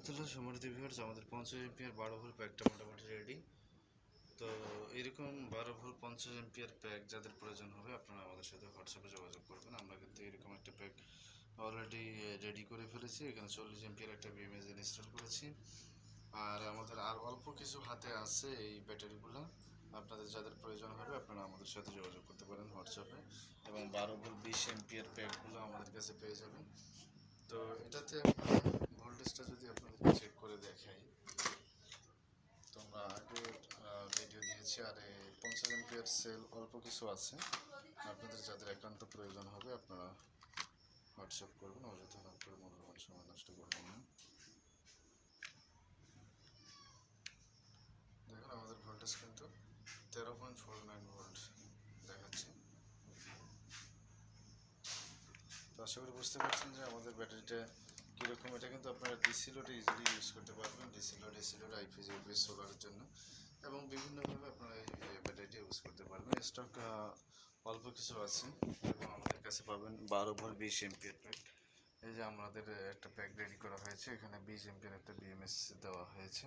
রহমতুল্লাহ সমৃদ্ধি viewers আমাদের পঞ্চাশ MPR, বারো ভোল্ট প্যাকটা মোটামুটি রেডি তো এরকম বারো ভোল্ট পঞ্চাশ এমপিআর প্যাক যাদের প্রয়োজন হবে, আপনারা আমাদের সাথে হোয়াটসঅ্যাপে যোগাযোগ করবেন। আমরা কিন্তু এরকম একটা প্যাক অলরেডি রেডি করে ফেলেছি। এখানে চল্লিশ এমপিআর একটা বিএমএস ইনস্টল করেছি। আর আমাদের আর অল্প কিছু হাতে আছে এই ব্যাটারিগুলো। আপনাদের যাদের প্রয়োজন হবে, আপনারা আমাদের সাথে যোগাযোগ করতে পারেন হোয়াটসঅ্যাপে এবং বারো ভোল্ট বিশ এমপিআর প্যাকগুলো আমাদের কাছে পেয়ে যাবেন। তো এটাতে ভোল্টেজটা যদি আপনাদের চেক করে দেখাই তোমরা আগে দিয়েছি আর পঞ্চাশ এমপিয়ার সেল অল্প কিছু আছে। আপনাদের যাদের একান্ত প্রয়োজন হবে, আপনারা হোয়াটসঅ্যাপ করবেন, অযথা করে মূল্যবান সময় নষ্ট করবেন না। দেখুন, আমাদের ভোল্টেজ কিন্তু তেরো পয়েন্ট ফোর নাইন ভোল্ট দেখাচ্ছে। তো আশা করি বুঝতে পারছেন যে আমাদের ব্যাটারিটা কীরকম, এটা কিন্তু আপনারা ডিসি লোডে ইজিলি ইউজ করতে পারবেন। DC load AC load IPS UPS সোলারের জন্য। এবং বিভিন্নভাবে আপনারা এই ব্যাটারিটা ইউজ করতে পারবেন স্টক অল্প কিছু আছে। এবং আমাদের কাছে পাবেন বারো ভোল্ট বিশ এমপিয়ার প্যাক এই যে আমাদের একটা প্যাক রেডি করা হয়েছে। এখানে বিশ এমপিয়ার একটা বিএমএস দেওয়া হয়েছে।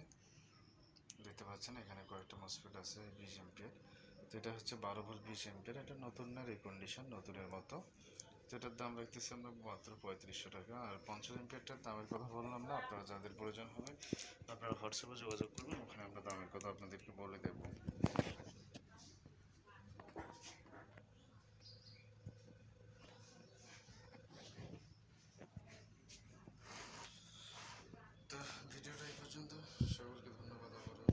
দেখতে পাচ্ছেন, এখানে কয়েকটা মসফেট আছে বিশ এমপিয়ার তো এটা হচ্ছে বারো ভোল্ট বিশ এমপিয়ার এটা নতুন না রিকন্ডিশন নতুনের মতো। তো এটার দাম রাখতেছি আমরা মাত্র পঁয়ত্রিশশো টাকা। আর পঞ্চাশ এমপিয়ারটার দামের কথা বললাম না, আপনারা যাদের প্রয়োজন হবে, আপনারা হোয়াটসঅ্যাপে যোগাযোগ করবেন, ওখানে আমরা দামের কথা আপনাদেরকে বলে দেবো তো ভিডিওটা এই পর্যন্ত সকলকে ধন্যবাদ আবারও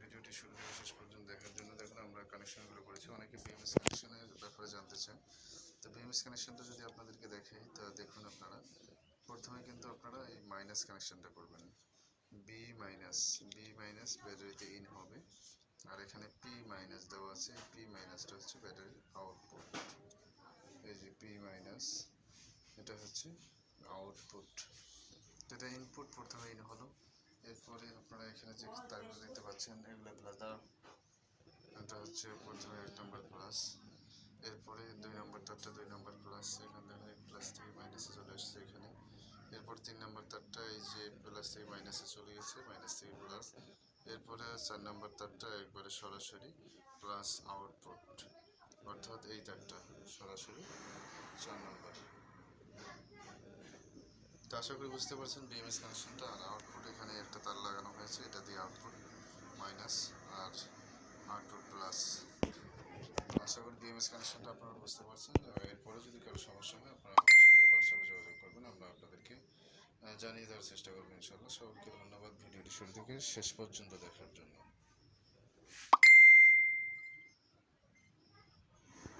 ভিডিওটি শুরু থেকে শেষ পর্যন্ত দেখার জন্য দেখুন আমরা কানেকশনগুলো করেছি, অনেকে বিএমএস কানেকশনের ব্যাপারে জানতে চান তো বিএমএস কানেকশনটা যদি আপনাদেরকে দেখাই তা দেখুন আপনারা। প্রথমে কিন্তু আপনারা এই মাইনাস কানেকশনটা করবেন। বি মাইনাস বি মাইনাস ব্যাটারিতে ইন হবে। আর এখানে পি মাইনাস দেওয়া আছে। পি মাইনাসটা হচ্ছে ব্যাটারির আউটপুট এই যে পি মাইনাস এটা হচ্ছে আউটপুট এটা ইনপুট প্রথমে ইন হলো। এরপরে আপনারা এখানে যে তারগুলো দেখতে পাচ্ছেন, এগুলো আলাদা এটা হচ্ছে প্রথমে এক নম্বর প্লাস এরপরে দুই নম্বর তারটা দুই নম্বর প্লাস এখান থেকে প্লাস থেকে মাইনাসে চলে আসছে এখানে। এরপর তিন নম্বর তারটা এই যে প্লাস থেকে মাইনাসে চলে গেছে মাইনাস থেকে প্লাস এরপরে চার নম্বর তারটা একবারে সরাসরি প্লাস আউটপুট অর্থাৎ এই তারটা সরাসরি চার নম্বর। তো আশা করি বুঝতে পারছেন বিএমএস কানেকশনটা আর আউটপুট এখানে একটা তার লাগানো হয়েছে, এটা দিয়ে আউটপুট মাইনাস আর আউটপুট প্লাস আশা করি ডিএমএস কানেকশনটা আপনারা বুঝতে পারছেন। এরপরে যদি কারও সমস্যা হয়, আপনারা আমাদের সাথে হোয়াটসঅ্যাপে যোগাযোগ করবেন। আমরা আপনাদেরকে জানিয়ে দেওয়ার চেষ্টা করব ইনশাল্লাহ সবাইকে ধন্যবাদ। ভিডিওটি শুরু থেকে শেষ পর্যন্ত দেখার জন্য।